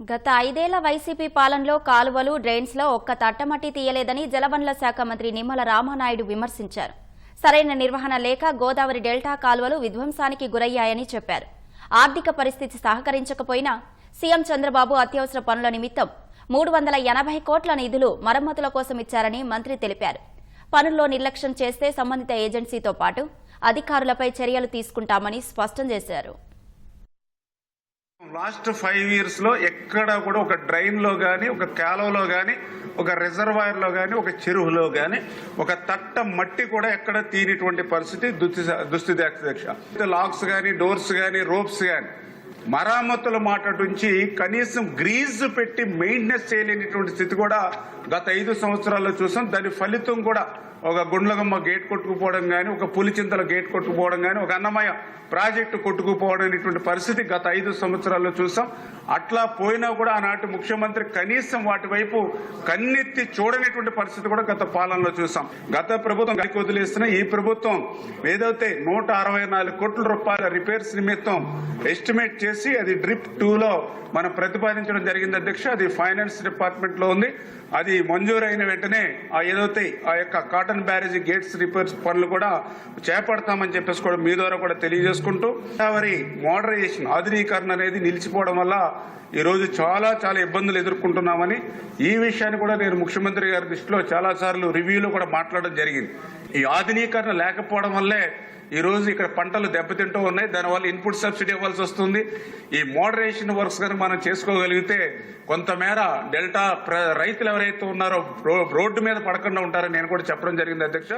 గత ఐదేళ్ళ వైసీపీ పాలనలో కాలువలు డ్రైన్స్లో ఒక్క తట్టమట్టి తీయలేదని జలవనరుల శాఖ మంత్రి నిమ్మల రామానాయుడు విమర్శించారు. సరైన నిర్వహణ లేక గోదావరి డెల్టా కాలువలు విధ్వంసానికి గురయ్యాయని చెప్పారు. ఆర్థిక పరిస్థితి సహకరించకపోయినా సీఎం చంద్రబాబు అత్యవసర పనుల నిమిత్తం మూడు వందల ఎనభై కోట్ల నిధులు మరమ్మతుల కోసం ఇచ్చారని మంత్రి తెలిపారు. పనుల్లో నిర్లక్ష్యం చేస్తే సంబంధిత ఏజెన్సీతో పాటు అధికారులపై చర్యలు తీసుకుంటామని స్పష్టం చేశారు. లాస్ట్ ఫైవ్ ఇయర్స్లో ఎక్కడ కూడా ఒక డ్రైన్లో గానీ ఒక కాలువలో గానీ ఒక రిజర్వాయర్లో గానీ ఒక చెరువులో గానీ ఒక తట్ట మట్టి కూడా ఎక్కడ తీనిటువంటి పరిస్థితి దుస్థితి దుస్థితి అధ్యక్ష లాక్స్ గానీ డోర్స్ గానీ రోప్స్ గానీ మరామతుల మాట నుంచి కనీసం గ్రీజ్ పెట్టి మెయింటెనెన్స్ చేయలేనిటువంటి స్థితి కూడా గత ఐదు సంవత్సరాల్లో చూసాం. దాని ఫలితం కూడా ఒక గుండ్లగమ్మ గేట్ కొట్టుకుపోవడం కానీ ఒక పులిచింతల గేట్ కొట్టుకుపోవడం కానీ ఒక అన్నమయ్య ప్రాజెక్టు కొట్టుకుపోవడం అనేటువంటి పరిస్థితి గత ఐదు సంవత్సరాల్లో చూసాం. అట్లా పోయినా కూడా ఆనాటి ముఖ్యమంత్రి కనీసం వాటి వైపు కన్నెత్తి చూడనటువంటి పరిస్థితి కూడా గత పాలనలో చూసాం. గత ప్రభుత్వం గాలికి వదిలేస్తున్న ఈ ప్రభుత్వం ఏదైతే నూట అరవై నాలుగు కోట్ల రూపాయల రిపేర్స్ నిమిత్తం ఎస్టిమేట్ చేసి అది డ్రిప్ టూలో మనం ప్రతిపాదించడం జరిగింది అధ్యక్ష అది ఫైనాన్స్ డిపార్ట్మెంట్లో ఉంది. అది మంజూరైన వెంటనే ఆ ఏదైతే ఆ యొక్క కాటన్ బ్యారేజ్ గేట్స్ రిపేర్స్ పనులు కూడా చేపడతామని చెప్పేసి కూడా మీ ద్వారా కూడా తెలియజేసుకుంటూ గోదావరి మోడరైజేషన్ ఆధునీకరణ అనేది నిలిచిపోవడం వల్ల ఈరోజు చాలా చాలా ఇబ్బందులు ఎదుర్కొంటున్నామని ఈ విషయాన్ని కూడా నేను ముఖ్యమంత్రి గారి దృష్టిలో చాలా సార్లు రివ్యూలో కూడా మాట్లాడడం జరిగింది. ఈ ఆధునీకరణ లేకపోవడం వల్లే ఈ రోజు ఇక్కడ పంటలు దెబ్బతింటూ ఉన్నాయి. దానివల్ల ఇన్పుట్ సబ్సిడీ ఇవ్వాల్సి వస్తుంది. ఈ మోడరేషన్ వర్క్స్ కనుక మనం చేసుకోగలిగితే కొంతమేర డెల్టా ప్ర- రైతులు ఎవరైతే ఉన్నారో రో- రోడ్డు మీద పడకుండా ఉంటారని నేను కూడా చెప్పడం జరిగింది అధ్యక్ష.